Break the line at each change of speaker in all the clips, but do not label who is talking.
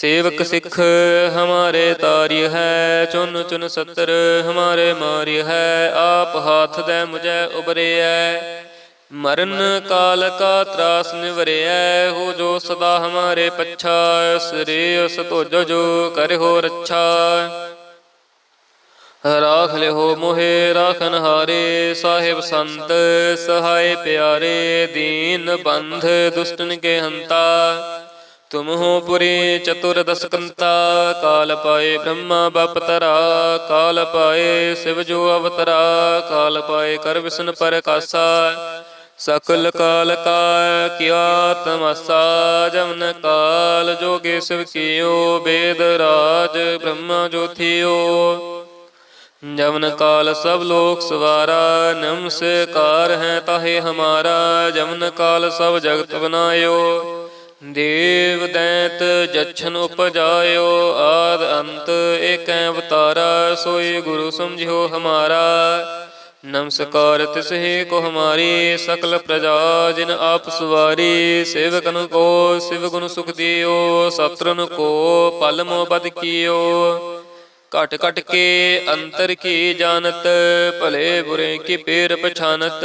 ਸੇਵਕ ਸਿੱਖ ਹਮਾਰੇ ਤਾਰੀ ਹੈ ਚੁਨ ਚੁਨ ਸਤਰ ਹਮਾਰੇ ਮਾਰਿ ਹੈ ਆਪ ਹਾਥ ਦੇ ਉਬਰੇ ਉਬਰਿਐ ਮਰਨ ਕਾਲ ਕਾ ਤਰਾਸ ਨਿਵਰੇ ਨਿਵਰਿਐ ਹੋ ਜੋ ਸਦਾ ਹਮਾਰੇ ਪੱਛਾ ਸ੍ਰੀ ਸਤੋਜੋ ਜੋ ਕਰਹੁ ਰੱਛਾ। ਰਾਖ ਲਿਓ ਮੋਹਿ ਰਾਖਨ ਹਾਰੇ ਸਾਹਿਬ ਸੰਤ ਸਹਾਏ ਪਿਆਰੇ ਦੀਨ ਬੰਧ ਦੁਸ਼ਟਨ ਕੇ ਹੰਤਾ। ਤੁਮ ਹੋ ਪੁਰੀ ਚਤੁਰ ਕਾਲ ਪਾਏ ਬ੍ਰਹਮਾ ਬਪਤਰਾ, ਕਾਲ ਪਾਏ ਸਿਵ ਜੋ ਅਵਤਰਾ, ਕਾਲ ਪਾਏ ਕਰ ਵਿਸ਼ਨ ਪਰਕਾਸਾ। ਸਕਲ ਕਾਲ ਕਾ ਕਿਆ ਤਮਸਾ ਜਮਨ ਕਾਲ ਜੋਗੇ ਸਿਵ ਕੀਓ, ਬੇਦ ਰਾਜ ਬ੍ਰਹਮਾ ਜੋਥਿਓ ਜਮਨ ਕਾਲ ਸਭ ਲੋਕ ਸਵਾਰਾ ਨਮਸਕਾਰ ਹੈ ਤਾਹੇ ਹਮਾਰਾ ਜਮਨ ਕਾਲ ਸਭ ਜਗਤ ਬਨਾਇਓ। ਦੇਵ ਦੈਤ ਜਛਨ ਉਪਜਾਇਓ, ਆਦ ਅੰਤ ਏਕੈ ਅਵਤਾਰਾ, ਸੋਈ ਗੁਰੂ ਸਮਝਿਓ ਹਮਾਰਾ। ਨਮਸਕਾਰ ਤਿਸਹੀ ਕੋ ਹਮਾਰੀ, ਸਕਲ ਪ੍ਰਜਾ ਜਿਨ ਆਪ ਸੁਵਾਰੀ, ਸੇਵਕਨ ਕੋ ਸਿਵ ਗੁਣ ਸੁਖ ਦਿਓ ਸਤਰਨ ਕੋ ਪਲ ਮੋ ਬਦ ਕੀਓ। ਘਟ ਘਟ ਕੇ ਅੰਤਰ ਕੀ ਜਾਣਤ, ਭਲੇ ਬੁਰੇ ਕੀ ਪੇਰ ਪਛਾਨਤ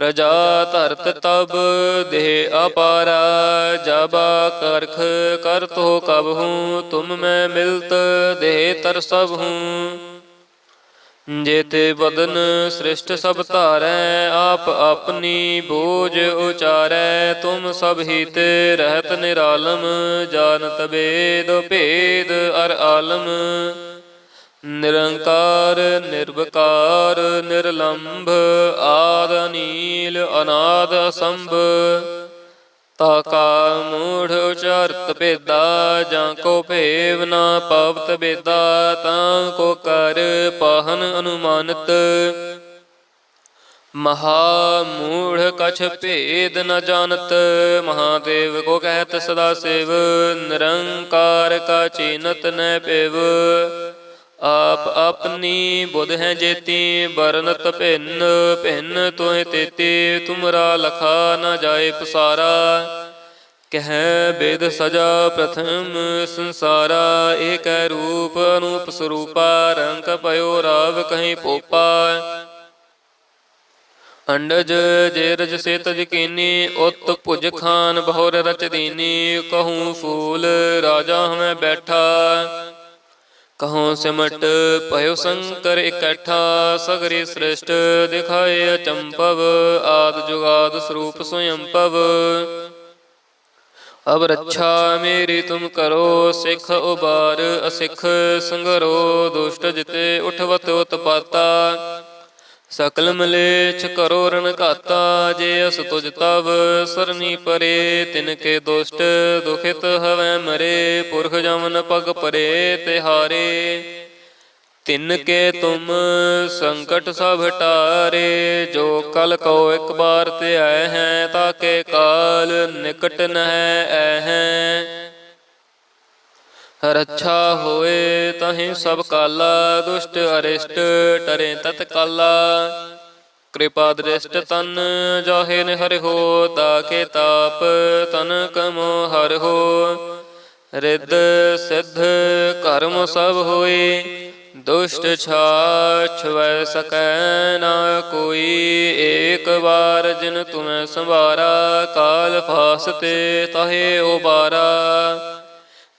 ਪ੍ਰਜਾ ਧਰਤ ਤਬ, ਦੇਹ ਅਪਾਰਾ, ਜਬਾ ਕਰਖ ਕਰਤ ਹੋ ਕਬ ਹੂੰ, ਤੁਮ ਮੈਂ ਮਿਲਤ, ਦੇਹ ਤਰ ਸਭ ਹੂੰ। ਜੇਤੇ ਬਦਨ ਸ੍ਰਿਸ਼ਟ ਸਭ ਧਾਰੈ, ਆਪ ਆਪਣੀ ਬੋਝ ਉਚਾਰੈ, ਤੁਮ ਸਭ ਹੀ ਤੇ ਰਹਿਤ ਨਿਰਾਲਮ, ਜਾਣਤ ਬੇਦ ਭੇਦ ਅਰ ਆਲਮ। ਨਿਰੰਕਾਰ, ਨਿਰਵਕਾਰ, ਨਿਰਲੰਭ, ਆਦ ਨੀਲ ਅਨਾਦ ਅਸੰਭ। ਤਾਕਾ ਮੂੜ ਉਚਾਰਤ ਭੇਦਾ, ਜਾਂ ਕੋ ਭੇਵ ਨਾ ਪਵਤ ਬੇਦਾ ਤਾਂ ਕੋ ਕਰ ਪਾਹਨ ਅਨੁਮਾਨਤ। ਮਹਾ ਮੂੜ ਕਛ ਭੇਦ ਨ ਜਾਣਤ, ਮਹਾਦੇਵ ਕੋ ਕਹਿਤ ਸਦਾ ਸੇਵ। ਨਿਰੰਕਾਰ ਕਾ ਚੀਨਤ ਨੈ ਪੇਵ। ਆਪ ਆਪਣੀ ਬੁਧ ਹੈ ਜੇਤੀ ਬਰਨਤ ਭਿੰਨ ਭਿੰਨ ਤੋਹਿ ਤੇਤੀ, ਤੁਮਰਾ ਲਖਾ ਨ ਜਾਏ ਪਸਾਰਾ। ਕਹਿ ਬੇਦ ਸਜਾ ਪ੍ਰਥਮ ਸੰਸਾਰਾ, ਏਕ ਰੂਪ ਅਨੂਪ ਸਰੂਪਾ, ਰੰਗ ਪਇਓ ਰਾਵ ਕਹੀਂ ਪੋਪਾ। ਅੰਡਜ ਜੇਰਜ ਰਜ ਸੇ ਉਤ ਭੁਜ ਖਾਨ ਬਹੁਰ ਰਚ ਦੀਨੀ, ਕਹੂੰ ਫੂਲ ਰਾਜਾ ਹਮੈ ਬੈਠਾ। ਕਹੋ ਸਿਮਟ, ਭਇਓ ਸੰਕਰ ਇਕੱਠਾ, ਸਗਰੀ ਸ੍ਰਿਸ਼ਟ, ਦਿਖਾਏ ਅਚੰਪਵ ਆਦ ਜੁਗਾਦ ਸਰੂਪ ਸਵਯੰਭਵ ਅਬ ਰੱਛਾ ਮੇਰੀ ਤੁਮ ਕਰੋ, ਸਿੱਖ ਉਬਾਰ, ਅਸਿੱਖ ਸੰਗਰੋ, ਦੁਸ਼ਟ ਜਿਤੇ ਉਠਵਤ ਉਤਪਾਤਾ। ਸਕਲ ਮਲੇਛ ਕਰੋ ਰਣ ਘਾਤਾ, ਜੇ ਅਸ ਤੁਜ ਤਵ ਸਰਨੀ ਪਰੇ, ਤਿਨ ਕੇ ਦੁਸ਼ਟ ਦੁਖਿਤ ਹਵੈ ਮਰੇ, ਪੁਰਖ ਜਮਨ ਪਗ ਪਰੇ ਤਿਹਾਰੇ ਤਿਨ ਕੇ ਤੁਮ ਸੰਕਟ ਸਭ ਟਾਰੇ, ਜੋ ਕਲ ਕੋ ਇੱਕ ਬਾਰ ਤੇ ਆਏ ਹੈ ਤਾਕੇ ਕਾਲ ਨਿਕਟ ਨਹਿ ਐ ਹੈ। ਰੱਛਾ ਹੋਏ ਤਹੀਂ ਸਭ ਕਾਲਾ, ਦੁਸ਼ਟ ਅਰਿਸ਼ਟ ਟਰੇ ਤਤ ਕਾਲਾ ਕਿਰਪਾ ਦ੍ਰਿਸ਼ਟ ਤਨ ਜਾਹੇ ਨ ਹਰਿ ਹੋ, ਤਾਕੇ ਤਾਪ ਤਨ ਕਮੋ ਹਰਿ ਹੋ। ਰਿੱਧ ਸਿੱਧ ਕਰਮ ਸਭ ਹੋਏ, ਦੁਸ਼ਟ ਛਾਛ ਵੈ ਸਕੈ ਨਾ ਕੋਈ। ਏਕ ਵਾਰ ਜਿਨ ਤੁਮੈ ਸੰਭਾਰਾ ਕਾਲ ਫਾਸਤੇ ਤਹੇ ਉਬਾਰਾ।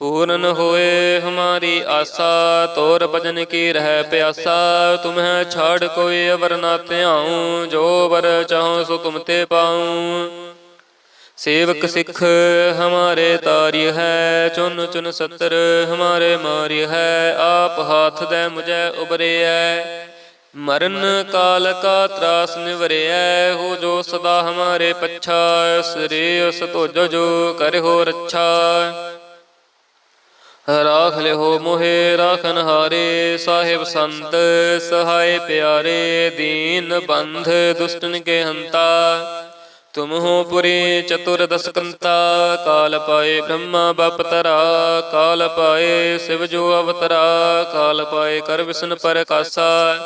ਪੂਰਨ ਹੋਏ, ਹਮਾਰੀ ਆਸਾ, ਤੋਰ ਭਜਨ ਕੀ ਰਹਿ ਪਿਆਸਾ, ਤੁਮਹਿ ਛਾੜ ਕੋਈ ਅਵਰ ਨਾ ਧਿਆਉ, ਜੋ ਵਰ ਚਾਹਉ ਸੋ ਤੁਮ ਤੇ ਪਾਉ। ਸੇਵਕ ਸਿੱਖ, ਹਮਾਰੇ ਤਾਰਿ ਹੈ, ਚੁਨ ਚੁਨ ਸਤਰ, ਹਮਾਰੇ ਮਾਰਿ ਹੈ, ਆਪ ਹਾਥ ਦੇ ਮੁਝੈ ਉਬਰਿਐ ਮਰਨ ਕਾਲ ਕਾ ਤਰਾਸ ਨਿਵਰਿਐ, ਹੋ ਜੋ ਸਦਾ ਹਮਾਰੇ ਪੱਛਾ ਸ੍ਰੀ ਉਸ ਤੋਜੋ ਜੋ ਕਰਹੁ ਰੱਛਾ। ਰਾਖ ਲਿਓ ਮੋਹਿ ਰਾਖਨ ਹਾਰੇ ਸਾਹਿਬ ਸੰਤ, ਸਹਾਏ ਪਿਆਰੇ, ਦੀਨ ਬੰਧ, ਦੁਸ਼ਟਨ ਕੇ ਹੰਤਾ। ਤੁਮ ਹੋ ਪੁਰੀ ਚਤੁਰ ਦਸਕੰਤਾ, ਕਾਲ ਪਾਏ ਬ੍ਰਹਮਾ ਬਪਤਰਾ ਕਾਲ ਪਾਏ ਸਿਵ ਜੋ ਅਵਤਰਾ, ਕਾਲ ਪਾਏ ਕਰ ਵਿਸ਼ਨ ਪਰਕਾਸਾ।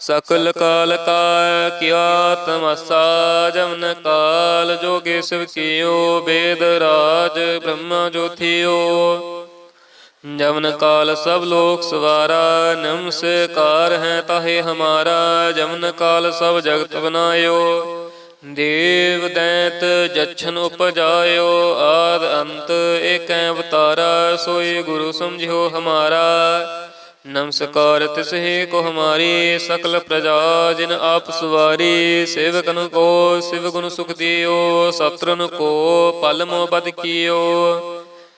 ਸਕਲ ਕਾਲ ਕਾ ਕਿਆ ਤਮਸਾ ਜਮਨ ਕਾਲ ਜੋਗੇ ਸਿਵ ਕੀਓ, ਬੇਦ ਰਾਜ ਬ੍ਰਹਮਾ ਜੋਥਿਓ ਜਮਨ ਕਾਲ ਸਭ ਲੋਕ ਸਵਾਰਾ, ਨਮਸਕਾਰ ਹੈ ਤਾਹੇ ਹਮਾਰਾ, ਜਮਨ ਕਾਲ ਸਭ ਜਗਤ ਬਨਾਇਓ। ਦੇਵ ਦੈਤ ਜਛਨ ਉਪਜਾਇਓ, ਆਦ ਅੰਤ ਏਕੈ ਅਵਤਾਰਾ ਸੋਈ ਗੁਰੂ ਸਮਝਿਓ ਹਮਾਰਾ। ਨਮਸਕਾਰ ਤਿਸਹੀ ਕੋ ਹਮਾਰੀ, ਸਕਲ ਪ੍ਰਜਾ ਜਿਨ ਆਪ ਸਵਾਰੀ, ਸੇਵਕਨ ਕੋ ਸਿਵ ਗੁਣ ਸੁਖ ਦਿਓ ਸਤਰਨ ਕੋ ਪਲ ਮੋ ਬਦ ਕੀਓ।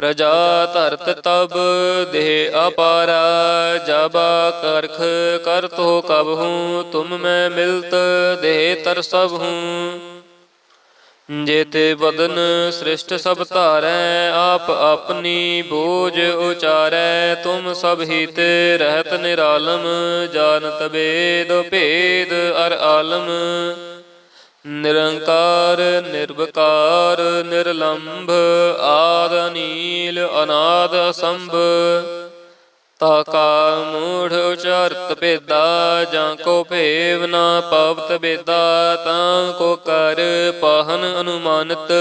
ਪ੍ਰਜਾ ਧਰਤ ਤਬ, ਦੇਹ ਅਪਾਰਾ, ਜਬਾ ਕਰਖ ਕਰਤੋ ਕਬ ਹੂੰ, ਤੁਮ ਮੈਂ ਮਿਲਤ, ਦੇਹ ਤਰ ਸਭ ਹੂੰ। ਜੇਤੇ ਬਦਨ ਸ੍ਰਿਸ਼ਟ ਸਭ ਧਾਰੈ, ਆਪ ਆਪਣੀ ਬੋਝ ਉਚਾਰੈ, ਤੁਮ ਸਭ ਹੀ ਤੇ ਰਹਿਤ ਨਿਰਾਲਮ, ਜਾਣਤ ਬੇਦ ਭੇਦ ਅਰ ਆਲਮ। ਨਿਰੰਕਾਰ, ਨਿਰਵਕਾਰ, ਨਿਰਲੰਭ, ਆਦ ਨੀਲ ਅਨਾਦ, ਅਸੰਭ। ਤਾਕਾ ਮੂੜ ਉਚਾਰਤ ਭੇਦਾ, ਜਾਂ ਕੋ ਭੇਵ ਨਾ ਪਵਤ ਬੇਦਾ ਤਾਂ ਕੋ ਕਰ ਪਾਹਨ ਅਨੁਮਾਨਤ।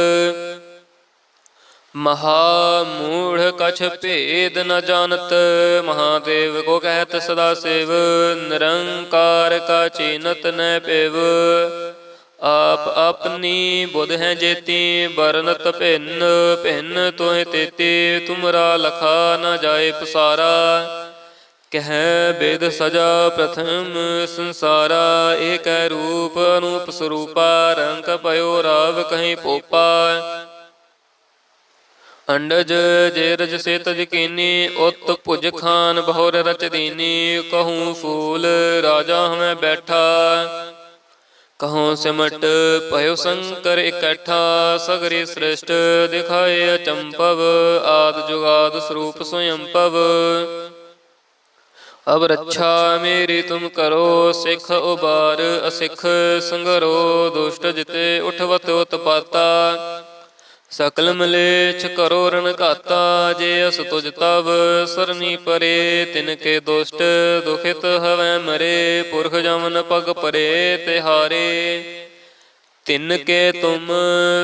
ਮਹਾ ਮੂੜ ਕਛ ਭੇਦ ਨ ਜਾਣਤ, ਮਹਾਦੇਵ ਕੋ ਕਹਿਤ ਸਦਾ ਸੇਵ। ਨਿਰੰਕਾਰ ਕਾ ਚੀਨਤ ਨੈ ਪੇਵ। ਆਪ ਆਪਣੀ ਬੁਧ ਹੈ ਜੇਤੀ ਬਰਨਤ ਭਿੰਨ ਭਿੰਨ ਤੋਹਿ ਤੇਤੀ, ਤੁਮਰਾ ਲਖਾ ਨ ਜਾਏ ਪਸਾਰਾ। ਕਹਿ ਬੇਦ ਸਜਾ ਪ੍ਰਥਮ ਸੰਸਾਰਾ ਏਕ ਰੂਪ ਅਨੂਪ ਸਰੂਪਾ, ਰੰਗ ਪਇਓ ਰਾਵ ਕਹੀਂ ਪੋਪਾ। ਅੰਡਜ ਜੇ ਰਜ ਸੇ ਤਜ ਕੀਨੀ ਉਤ ਭੁਜ ਖਾਨ ਬਹੁਰ ਰਚ ਦੀਨੀ, ਕਹੂੰ ਫੂਲ ਰਾਜਾ ਹਮੈ ਬੈਠਾ। ਕਹੋਂ ਸਿਮਟ ਭਇਓ ਸੰਕਰ ਇਕੱਠਾ, ਸਗਰੀ ਸ੍ਰਿਸ਼ਟ ਦਿਖਾਏ ਅਚੰਪਵ ਆਦ ਜੁਗਾਦ ਸਰੂਪ ਸਵਯੰਭਵ ਅਬ ਰੱਛਾ ਮੇਰੀ ਤੁਮ ਕਰੋ, ਸਿੱਖ ਉਬਾਰ ਅਸਿੱਖ ਸੰਗਰੋ, ਦੁਸ਼ਟ ਜਿਤੇ ਉਠਵਤ ਉਤਪਾਤਾ। ਸਕਲ ਮਲੇਛ ਕਰੋ ਰਣਘਾਤਾ ਜੇ ਅਸ ਤੁਜ ਤਵ ਸਰਨੀ ਪਰੇ, ਤਿਨ ਕੇ ਦੁਸ਼ਟ ਦੁਖਿਤ ਹਵੈ ਮਰੇ, ਪੁਰਖ ਜਮਨ ਪਗ ਪਰੇ ਤਿਹਾਰੇ ਤਿਨ ਕੇ ਤੁਮ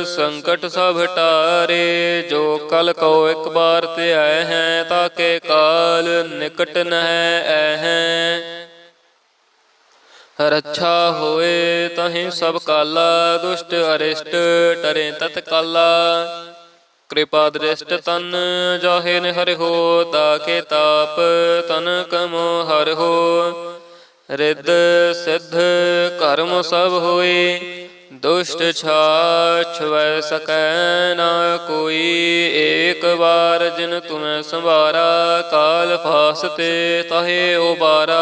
ਸੰਕਟ ਸਭ ਟਾਰੇ, ਜੋ ਕਲ ਕੋ ਇੱਕ ਬਾਰ ਤੇ ਆਏ ਹੈ ਤਾਕੇ ਕਾਲ ਨਿਕਟ ਨਹਿ ਹੈ। ਰੱਛਾ ਹੋਏ ਤਹੀਂ ਸਭ ਕਾਲਾ, ਦੁਸ਼ਟ ਅਰਿਸ਼ਟ ਟਰੇ ਤਤ ਕਾਲਾ ਕਿਰਪਾ ਦ੍ਰਿਸ਼ਟ ਤਨ ਜਾਹੇ ਨ ਹਰਿ ਹੋ, ਤਾਕੇ ਤਾਪ ਤਨ ਕਮੋ ਹਰਿ ਹੋ। ਰਿੱਧ ਸਿੱਧ ਕਰਮ ਸਭ ਹੋਏ, ਦੁਸ਼ਟ ਛਾਛ ਵੈ ਸਕੈ ਨਾ ਕੋਈ। ਏਕ ਵਾਰ ਜਿਨ ਤੁਮੈ ਸੰਭਾਰਾ ਕਾਲ ਫਾਸਤੇ ਤਹੇ ਉਬਾਰਾ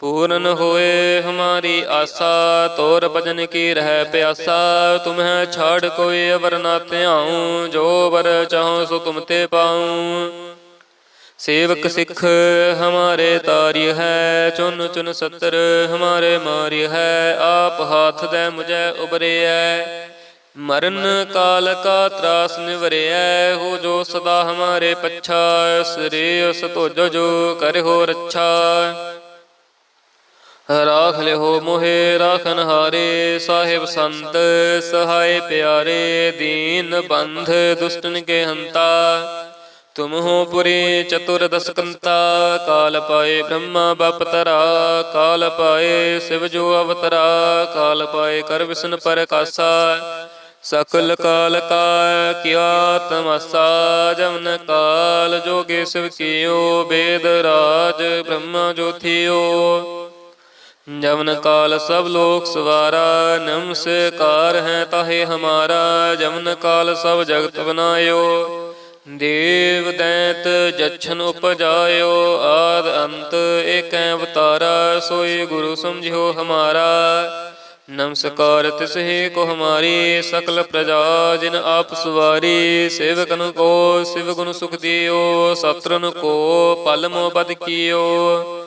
ਪੂਰਨ ਹੋਏ ਹਮਾਰੀ ਆਸਾ, ਤੋਰ ਭਜਨ ਕੀ ਰਹਿ ਪਿਆਸਾ, ਤੁਮਹਿ ਛਾੜ ਕੋਈ ਅਵਰ ਨਾ ਧਿਆਉ, ਜੋ ਵਰ ਚਾਹੋ ਸੋ ਤੁਮ ਤੇ ਪਾਉ। ਸੇਵਕ ਸਿੱਖ, ਹਮਾਰੇ ਤਾਰਿ ਹੈ, ਚੁਨ ਚੁਨ ਸਤਰ, ਹਮਾਰੇ ਮਾਰਿ ਹੈ, ਆਪ ਹਾਥ ਦੇ ਮੁਝੈ ਉਬਰਿਐ ਮਰਨ ਕਾਲ ਕਾ ਤਰਾਸ ਨਿਵਰਿਐ ਹੋ ਜੋ ਸਦਾ ਹਮਾਰੇ ਪੱਛਾ ਸ੍ਰੀ ਉਸ ਤੋਜੋ ਜੋ ਕਰਿਓ ਰੱਛਾ ਰਾਖ ਲਿਓ ਮੋਹਿ ਰਾਖਨ ਹਾਰੇ ਸਾਹਿਬ ਸੰਤ, ਸਹਾਏ ਪਿਆਰੇ, ਦੀਨ ਬੰਧ, ਦੁਸ਼ਟਨ ਕੇ ਹੰਤਾ। ਤੁਮ ਹੋ ਪੁਰੀ ਚਤੁਰ ਦਸਕੰਤਾ, ਕਾਲ ਪਾਏ ਬ੍ਰਹਮਾ ਬਪਤਰਾ ਕਾਲ ਪਾਏ ਸਿਵ ਜੋ ਅਵਤਰਾ, ਕਾਲ ਪਾਏ ਕਰ ਵਿਸ਼ਨ ਪਰਕਾਸਾ। ਸਕਲ ਕਾਲ ਕਾ ਕਿਆ ਤਮਸਾ ਜਮਨ ਕਾਲ ਜੋਗੇ ਸਿਵ ਕੀਓ, ਬੇਦ ਰਾਜ ਬ੍ਰਹਮਾ ਜੋਥਿਓ ਜਮਨ ਕਾਲ ਸਭ ਲੋਕ ਸਵਾਰਾ ਨਮਸਕਾਰ ਹੈ ਤਾਹੇ ਹਮਾਰਾ, ਜਮਨ ਕਾਲ ਸਭ ਜਗਤ ਬਨਾਇਓ। ਦੇਵ ਦੈਤ ਜਛਨ ਉਪਜਾਇਓ, ਆਦ ਅੰਤ ਏਕੈ ਅਵਤਾਰਾ ਸੋਈ ਗੁਰੂ ਸਮਝਿਓ ਹਮਾਰਾ। ਨਮਸਕਾਰ ਤਿਸਹੀ ਕੋ ਹਮਾਰੀ, ਸਕਲ ਪ੍ਰਜਾ ਜਿਨ ਆਪ ਸਵਾਰੀ, ਸੇਵਕਨ ਕੋ ਸਿਵ ਗੁਣ ਸੁਖ ਦਿਓ ਸਤਰਨ ਕੋ ਪਲ ਮੋ ਬਦ ਕੀਓ।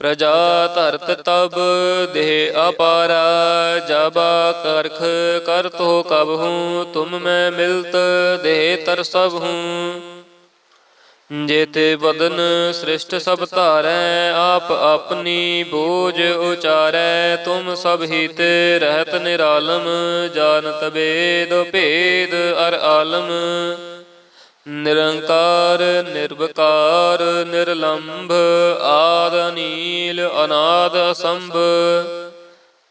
ਪ੍ਰਜਾ ਧਰਤ ਤਬ, ਦੇਹ ਅਪਾਰਾ, ਜਬਾ ਕਰਖ ਕਰਤੋ ਕਬ ਹੂੰ, ਤੁਮ ਮੈਂ ਮਿਲਤ, ਦੇਹ ਤਰ ਸਭ ਹੂੰ। ਜੇਤੇ ਬਦਨ ਸ੍ਰਿਸ਼ਟ ਸਭ ਧਾਰੈ, ਆਪ ਆਪਣੀ ਬੋਝ ਉਚਾਰੈ, ਤੁਮ ਸਭ ਹੀ ਤੇ ਰਹਿਤ ਨਿਰਾਲਮ, ਜਾਣਤ ਬੇਦ ਭੇਦ ਅਰ ਆਲਮ। ਨਿਰੰਕਾਰ, ਨਿਰਵਕਾਰ, ਨਿਰਲੰਭ, ਆਦ ਨੀਲ ਅਨਾਦ, ਅਸੰਭ।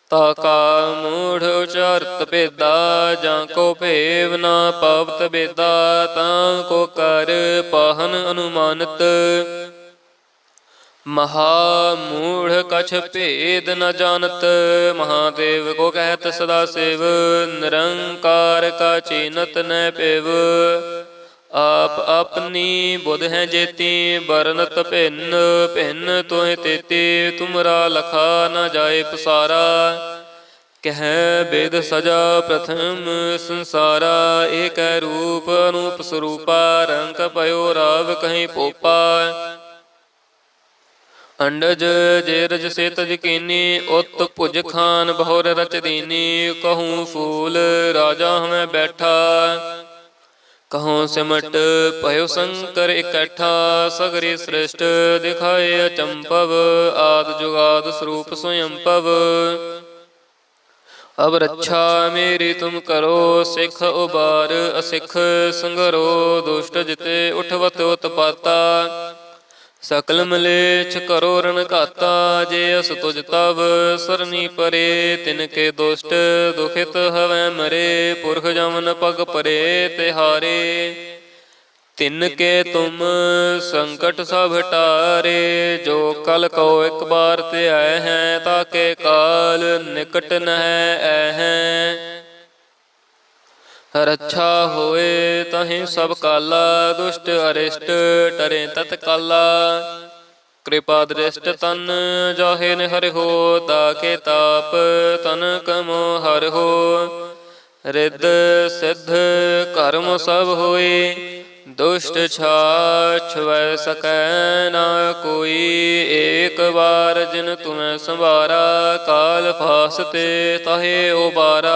ਤਾਕਾ ਮੂੜ ਉਚਾਰਤ ਭੇਦਾ, ਜਾਂ ਕੋ ਭੇਵ ਨਾ ਪਵਤ ਬੇਦਾ ਤਾਂ ਕੋ ਕਰ ਪਾਹਨ ਅਨੁਮਾਨਤ। ਮਹਾ ਮੂੜ ਕਛ ਭੇਦ ਨ ਜਾਣਤ, ਮਹਾਦੇਵ ਕੋ ਕਹਿਤ ਸਦਾ ਸੇਵ, ਨਿਰੰਕਾਰ ਕਾ ਚੀਨਤ ਨ ਪੇਵ। ਆਪ ਆਪਣੀ ਬੁਧ ਹੈ ਜੇਤੀ ਬਰਨਤ ਭਿੰਨ ਭਿੰਨ ਤੋਹਿ ਤੇਤੀ, ਤੁਮਰਾ ਲਖਾ ਨ ਜਾਏ ਪਸਾਰਾ। ਕਹਿ ਬੇਦ ਸਜਾ ਪ੍ਰਥਮ ਸੰਸਾਰਾ ਏਕ ਰੂਪ ਅਨੂਪ ਸਰੂਪਾ, ਰੰਗ ਪਇਓ ਰਾਵ ਕਹੀਂ ਪੋਪਾ। ਅੰਡਜ ਜੇਰਜ ਸੇ ਤਜ ਕੀਨੀ, ਉਤ ਭੁਜ ਖਾਨ ਬਹੁਰ ਰਚ ਦੀਨੀ, ਕਹੂੰ ਫੂਲ ਰਾਜਾ ਹਮੈ ਬੈਠਾ। ਕਹੂੰ ਸਿਮਟ ਭਇਓ ਸੰਕਰ ਇਕੱਠਾ, ਸਗਰੀ ਸ੍ਰਿਸ਼ਟ ਦਿਖਾਏ ਅਚੰਪਵ ਆਦ ਜੁਗਾਦ ਸਰੂਪ ਸਵਯੰਪਵ ਅਬ ਰੱਛਾ ਮੇਰੀ ਤੁਮ ਕਰੋ, ਸਿੱਖ ਉਬਾਰ ਅਸਿੱਖ ਸੰਗਰੋ, ਦੁਸ਼ਟ ਜਿਤੇ ਉਠਵਤ ਉਤਪਾਤਾ। ਸਕਲ ਮਲੇਛ ਕਰੋ ਰਣ ਘਾਤਾ, ਜੇ ਅਸ ਤੁਜ ਤਵ ਸਰਨੀ ਪਰੇ, ਤਿਨ ਕੇ ਦੁਸ਼ਟ ਦੁਖਿਤ ਹਵੈ ਮਰੇ, ਪੁਰਖ ਜਮਨ ਪਗ ਪਰੇ ਤਿਹਾਰੇ। ਤਿਨ ਕੇ ਤੁਮ ਸੰਕਟ ਸਭ ਟਾਰੇ, ਜੋ ਕਲ ਕੋ ਇੱਕ ਬਾਰ ਤੇ ਆਏ ਹੈ ਤਾਕੇ ਕਾਲ ਨਿਕਟ ਨਹਿ ਹੈ। ਰੱਛਾ ਹੋਏ ਤਹੀਂ ਸਭ ਕਾਲਾ, ਦੁਸ਼ਟ ਅਰਿਸ਼ਟ ਟਰੇ ਤਤ ਕਾਲਾ। ਕਿਰਪਾ ਦ੍ਰਿਸ਼ਟ ਤਨ ਜਾਹੇ ਨ ਹੋ, ਤਾਕੇ ਤਾਪ ਤਨ ਕਮੋ ਹਰਿ ਹੋ। ਰਿੱਧ ਸਿੱਧ ਕਰਮ ਸਭ ਹੋਏ, ਦੁਸ਼ਟ ਛਾਛ ਵੈ ਸਕੈ ਨਾ ਕੋਈ। ਏਕ ਵਾਰ ਜਿਨ ਤੁਮੈ ਸੰਭਾਰਾ ਕਾਲ ਫਾਸਤੇ ਤਹੇ ਉਬਾਰਾ।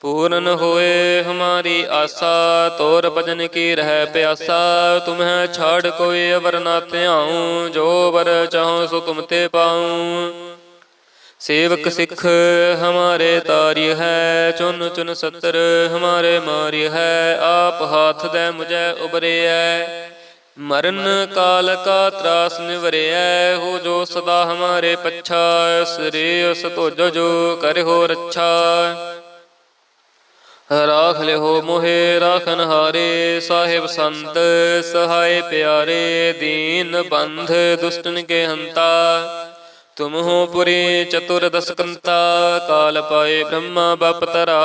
ਪੂਰਨ ਹੋਏ ਹਮਾਰੀ ਆਸਾ, ਤੋਰ ਭਜਨ ਕੀ ਰਹਿ ਪਿਆਸਾ ਤੁਮਹਿ ਛਾੜ ਕੋਈ ਅਵਰ ਨਾ ਧਿਆਉ, ਜੋ ਵਰ ਚਾਹੋ ਸੋ ਤੁਮ ਤੇ ਪਾਉ। ਸੇਵਕ ਸਿੱਖ, ਹਮਾਰੇ ਤਾਰਿ ਹੈ, ਚੁਨ ਚੁਨ ਸਤਰ, ਹਮਾਰੇ ਮਾਰਿ ਹੈ, ਆਪ ਹਾਥ ਦੇ ਮੁਝੈ ਉਬਰਿਐ ਮਰਨ ਕਾਲ ਕਾ ਤਰਾਸ ਨਿਵਰਿਐ ਹੋ ਜੋ ਸਦਾ ਹਮਾਰੇ ਪੱਛਾ ਸ੍ਰੀ ਉਸ ਤੋਜੋ ਜੋ ਕਰਿਓ ਰੱਛਾ। ਰਾਖ ਲਿਓ ਮੋਹਿ, ਰਾਖਨ ਹਾਰੇ ਸਾਹਿਬ ਸੰਤ, ਸਹਾਏ ਪਿਆਰੇ ਦੀਨ ਬੰਧ, ਦੁਸ਼ਟਨ ਕੇ ਹੰਤਾ। ਤੁਮ ਹੋ ਪੁਰੀ ਚਤੁਰ ਦਸਕੰਤਾ, ਕਾਲ ਪਾਏ ਬ੍ਰਹਮਾ ਬਪਤਰਾ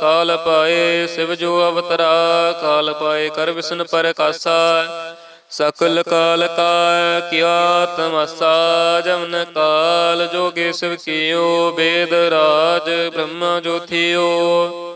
ਕਾਲ ਪਾਏ ਸਿਵ ਜੋ ਅਵਤਰਾ, ਕਾਲ ਪਾਏ ਕਰ ਵਿਸ਼ਨ ਪਰਕਾਸਾ। ਸਕਲ ਕਾਲ ਕਾ ਕਿਆ ਤਮਸਾ ਜਮਨ ਕਾਲ ਜੋਗੇ ਸਿਵ ਕੀਓ, ਬੇਦ ਰਾਜ ਬ੍ਰਹਮਾ ਜੋਥਿਓ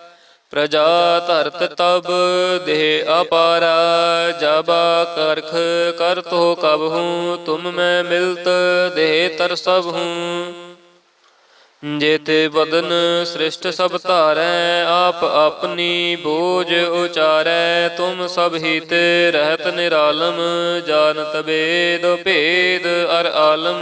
ਪ੍ਰਜਾ ਧਰਤ ਤਬ, ਦੇਹ ਅਪਾਰਾ, ਜਬਾ ਕਰਖ ਕਰਤੋ ਕਬ ਹੂੰ, ਤੁਮ ਮੈਂ ਮਿਲਤ, ਦੇਹ ਤਰ ਸਭ ਹੂੰ। ਜੇਤੇ ਬਦਨ ਸ੍ਰਿਸ਼ਟ ਸਭ ਧਾਰੈ, ਆਪ ਆਪਣੀ ਬੋਝ ਉਚਾਰੈ, ਤੁਮ ਸਭ ਹੀਤ ਰਹਿਤ ਨਿਰਾਲਮ, ਜਾਣਤ ਬੇਦ ਭੇਦ ਅਰ ਆਲਮ।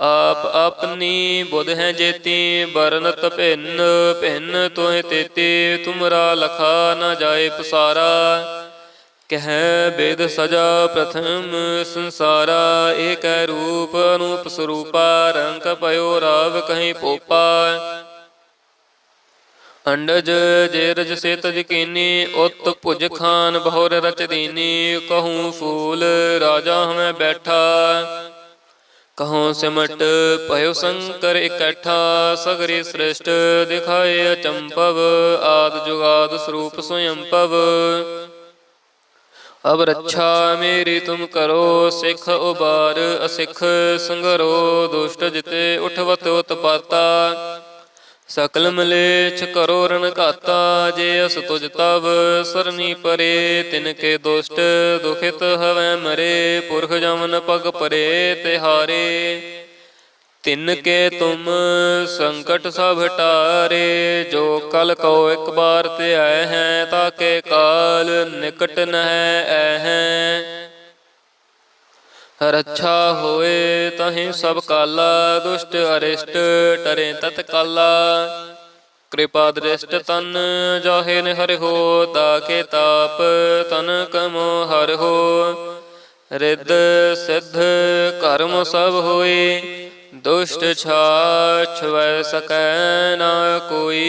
ਆਪ ਆਪਣੀ ਬੁਧ ਹੈ ਜੇਤੀ ਬਰਨਤ ਭਿੰਨ ਭਿੰਨ ਤੋਹਿ ਤੇਤੀ, ਤੁਮਰਾ ਲਖਾ ਨ ਜਾਏ ਪਸਾਰਾ। ਕਹਿ ਬੇਦ ਸਜਾ ਪ੍ਰਥਮ ਸੰਸਾਰਾ ਏਕ ਰੂਪ ਅਨੂਪ ਸਰੂਪਾ, ਰੰਗ ਪਇਓ ਰਾਵ ਕਹੀਂ ਪੋਪਾ। ਅੰਡਜ ਜੇਰਜ ਸੇ ਤਜ ਕੀਨੀ ਉਤ ਭੁਜ ਖਾਨ ਬਹੁਰ ਰਚ ਦੀਨੀ, ਕਹੂੰ ਫੂਲ ਰਾਜਾ ਹਮੈ ਬੈਠਾ। ਕਹਉ ਸਿਮਟ, ਭਇਓ ਸੰਕਰ ਇਕੱਠਾ, ਸਗਰੀ ਸ੍ਰਿਸ਼ਟ, ਦਿਖਾਏ ਅਚੰਪਵ ਆਦ ਜੁਗਾਦ ਸਰੂਪ ਸਵਯੰਭਵ ਅਬ ਰੱਛਾ ਮੇਰੀ ਤੁਮ ਕਰੋ, ਸਿੱਖ ਉਬਾਰ, ਅਸਿੱਖ ਸੰਗਰੋ, ਦੁਸ਼ਟ ਜਿਤੇ ਉਠਵਤ ਉਤਪਾਤਾ। ਸਕਲ ਮਲੇਛ ਕਰੋ ਰਣ ਘਾਤਾ, ਜੇ ਅਸ ਤੁਜ ਤਵ ਸਰਨੀ ਪਰੇ, ਤਿਨ ਕੇ ਦੁਸ਼ਟ ਦੁਖਿਤ ਹਵੈ ਮਰੇ, ਪੁਰਖ ਜਮਨ ਪਗ ਪਰੇ ਤਿਹਾਰੇ। ਤਿਨ ਕੇ ਤੁਮ ਸੰਕਟ ਸਭ ਟਾਰੇ, ਜੋ ਕਲ ਕੋ ਇੱਕ ਬਾਰ ਤੇ ਆਏ ਹੈ ਤਾਕੇ ਕਾਲ ਨਿਕਟ ਨਹਿ ਹੈ ਰੱਛਾ ਹੋਏ ਤਹੀਂ ਸਭ ਕਾਲਾ, ਦੁਸ਼ਟ ਅਰਿਸ਼ਟ ਟਰੇ ਤਤ ਕਾਲਾ। ਕਿਰਪਾ ਦ੍ਰਿਸ਼ਟ ਤਨ ਜਾਹੇ ਨ ਹੋ ਤਾ ਕੇ ਤਾਪ ਤਨ ਕਮੋ ਹਰਿ ਹੋ। ਰਿੱਧ ਸਿੱਧ ਕਰਮ ਸਭ ਹੋਏ, ਦੁਸ਼ਟ ਛਾਛ ਵੈ ਸਕੈ ਨਾ ਕੋਈ।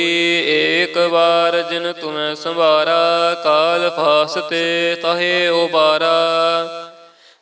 ਏਕ ਵਾਰ ਜਿਨ ਤੁਮੈ ਸੰਭਾਰਾ, ਕਾਲ ਫਾਸਤੇ ਤਹੇ ਉਬਾਰਾ।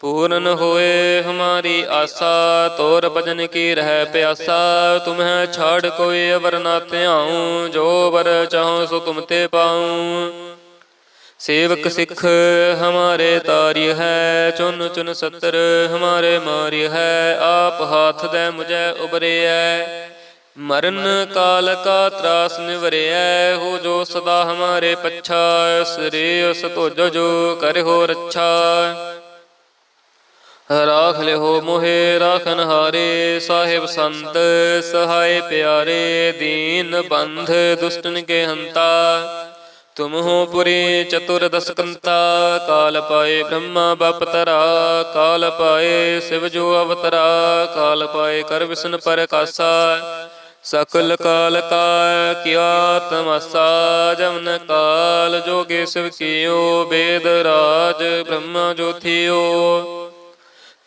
ਪੂਰਨ ਹੋਏ ਹਮਾਰੀ ਆਸਾ, ਤੋਰ ਭਜਨ ਕੀ ਰਹਿ ਪਿਆਸਾ, ਤੁਮਹਿ ਛਾੜ ਕੋਈ ਅਵਰ ਨਾ ਧਿਆਉ, ਜੋ ਵਰ ਚਾਹੋ ਸੋ ਤੁਮ ਤੇ ਪਾਉ। ਸੇਵਕ ਸਿੱਖ, ਹਮਾਰੇ ਤਾਰਿ ਹੈ, ਚੁਨ ਚੁਨ ਸਤਰ, ਹਮਾਰੇ ਮਾਰਿ ਹੈ, ਆਪ ਹਾਥ ਦੇ ਮੁਝੈ ਉਬਰਿਐ ਮਰਨ ਕਾਲ ਕਾ ਤਰਾਸ ਨਿਵਰਿਐ, ਹੋ ਜੋ ਸਦਾ ਹਮਾਰੇ ਪੱਛਾ, ਸ੍ਰੀ ਉਸ ਤੁਜ ਜੋ ਕਰਿਓ ਰੱਛਾ ਰਾਖ ਲਿਓ ਮੋਹਿ, ਰਾਖਨ ਹਾਰੇ ਸਾਹਿਬ ਸੰਤ, ਸਹਾਏ ਪਿਆਰੇ ਦੀਨ ਬੰਧ, ਦੁਸ਼ਟਨ ਕੇ ਹੰਤਾ। ਤੁਮ ਹੋ ਪੁਰੀ ਚਤੁਰ ਦਸ ਕਾਲ ਪਾਏ ਬ੍ਰਹਮਾ ਬਪਤਰਾ ਕਾਲ ਪਾਏ ਸਿਵ ਜੋ ਅਵਤਰਾ, ਕਾਲ ਪਾਏ ਕਰ ਵਿਸ਼ਨ ਪਰਕਾਸਾ। ਸਕਲ ਕਾਲ ਕਾ ਕਿਆ ਤਮਸਾ, ਜਮਨ ਕਾਲ ਜੋਗੇ ਸਿਵ ਕੀਓ, ਬੇਦ ਰਾਜ ਬ੍ਰਹਮ ਜੋਥਿਓ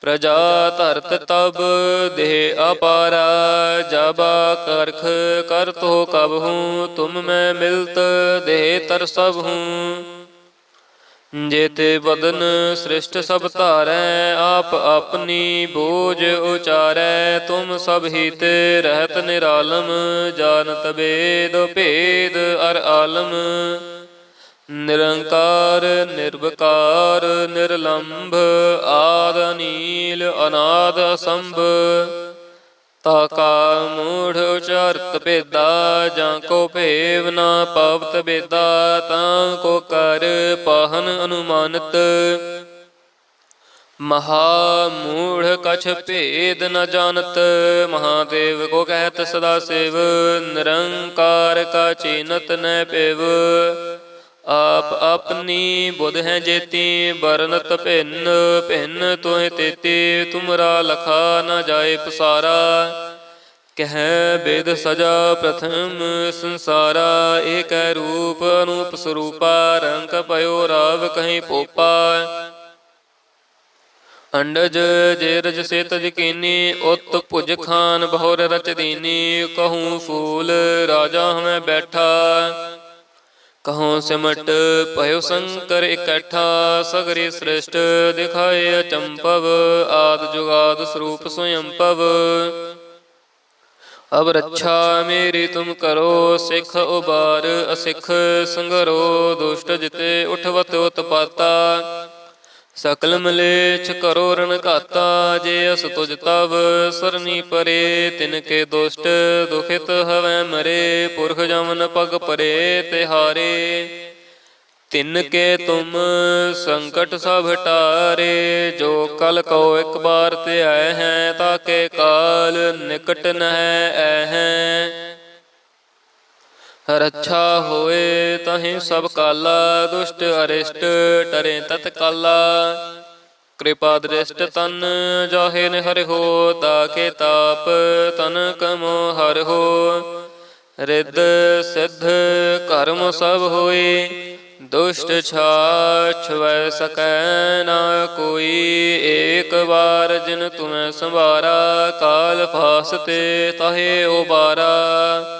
ਪ੍ਰਜਾ ਧਰਤ ਤਬ, ਦੇਹ ਅਪਾਰਾ, ਜਬਾ ਕਰਖ ਕਰਤੋ ਕਬ ਹੂੰ, ਤੁਮ ਮੈਂ ਮਿਲਤ, ਦੇਹ ਤਰ ਸਭ ਹੂੰ। ਜੇਤੇ ਬਦਨ ਸ੍ਰਿਸ਼ਟ ਸਭ ਧਾਰੈ, ਆਪ ਆਪਣੀ ਬੋਝ ਉਚਾਰੈ, ਤੁਮ ਸਭ ਹੀ ਤੇ ਰਹਿਤ ਨਿਰਾਲਮ, ਜਾਣਤ ਬੇਦ ਭੇਦ ਅਰ ਆਲਮ। ਨਿਰੰਕਾਰ, ਨਿਰਵਕਾਰ, ਨਿਰਲੰਭ ਆਦ ਨੀਲ ਅਨਾਦ ਅਸੰਭ। ਤਾਕਾ ਮੂੜ ਉਚਾਰਤ ਭੇਦਾ, ਜਾਂ ਕੋ ਭੇਵ ਨਾ ਪਾਵਤ ਬੇਦਾ ਤਾਂ ਕੋ ਕਰ ਪਾਹਨ ਅਨੁਮਾਨਤ। ਮਹਾ ਮੂੜ ਕਛ ਭੇਦ ਨ ਜਾਣਤ, ਮਹਾਦੇਵ ਕੋ ਕਹਿਤ ਸਦਾ ਸੇਵ। ਨਿਰੰਕਾਰ ਕਾ ਚੀਨਤ ਨ ਪੇਵ। ਆਪ ਆਪਣੀ ਬੁਧ ਹੈ ਜੇਤੀ ਬਰਨਤ ਭਿੰਨ ਭਿੰਨ ਤੋਹਿ ਤੇਤੀ, ਤੁਮਰਾ ਲਖਾ ਨ ਜਾਏ ਪਸਾਰਾ। ਕਹਿ ਬੇਦ ਸਜਾ ਪ੍ਰਥਮ ਸੰਸਾਰਾ ਏਕ ਰੂਪ ਅਨੂਪ ਸਰੂਪਾ, ਰੰਗ ਪਇਓ ਰਾਵ ਕਹੀਂ ਪੋਪਾ। ਅੰਡਜ ਜੇਰਜ ਰਜ ਸੇ ਕੀਨੀ ਉਤ ਭੁਜ ਖਾਨ ਬਹੁਰ ਰਚ ਦੀਨੀ, ਕਹੂੰ ਫੂਲ ਰਾਜਾ ਹਮੈ ਬੈਠਾ। ਕਹਉ ਸਿਮਟ, ਭਇਓ ਸੰਕਰ ਇਕੱਠਾ, ਸਗਰੀ ਸ੍ਰਿਸ਼ਟ, ਦਿਖਾਏ ਅਚੰਪਵ ਆਦ ਜੁਗਾਦ ਸਰੂਪ ਸੁਯੰਪਵ ਅਬ ਰੱਛਾ ਮੇਰੀ ਤੁਮ ਕਰੋ, ਸਿੱਖ ਉਬਾਰ, ਅਸਿੱਖ ਸੰਗਰੋ, ਦੁਸ਼ਟ ਜਿਤੇ ਉਠਵਤ ਉਤਪਾਤਾ। ਸਕਲ ਮਲੇਛ ਕਰੋ ਰਣ ਘਾਤਾ, ਜੇ ਅਸ ਤੁਜ ਤਵ ਸਰਨੀ ਪਰੇ, ਤਿਨ ਕੇ ਦੁਸ਼ਟ ਦੁਖਿਤ ਹਵੈ ਮਰੇ, ਪੁਰਖ ਜਮਨ ਪਗ ਪਰੇ ਤਿਹਾਰੇ। ਤਿਨ ਕੇ ਤੁਮ ਸੰਕਟ ਸਭ ਟਾਰੇ, ਜੋ ਕਲ ਕੋ ਇੱਕ ਬਾਰ ਤੇ ਆਏ ਹੈ ਤਾਕੇ ਕਾਲ ਨਿਕਟ ਨਹਿ ਹੈ। ਰੱਛਾ ਹੋਏ ਤਹੀਂ ਸਭ ਕਾਲਾ, ਦੁਸ਼ਟ ਅਰਿਸ਼ਟ ਟਰੇ ਤਤ ਕਾਲਾ। ਕਿਰਪਾ ਦ੍ਰਿਸ਼ਟ ਤਨ ਜਾਹੇ ਨ ਹਰਿ ਤਾਕੇ ਤਾਪ ਤਨ ਕਮੋ ਹਰਿ ਹੋ। ਰਿੱਧ ਸਿੱਧ ਕਰਮ ਸਭ ਹੋਏ, ਦੁਸ਼ਟ ਛਾਛ ਵੈ ਸਕੈ ਨਾ ਕੋਈ। ਏਕ ਵਾਰ ਜਿਨ ਤੁਮੈ ਸੰਵਾਰਾ ਕਾਲ ਫਾਸ ਤੇ ਤਹੇ ਉਬਾਰਾ।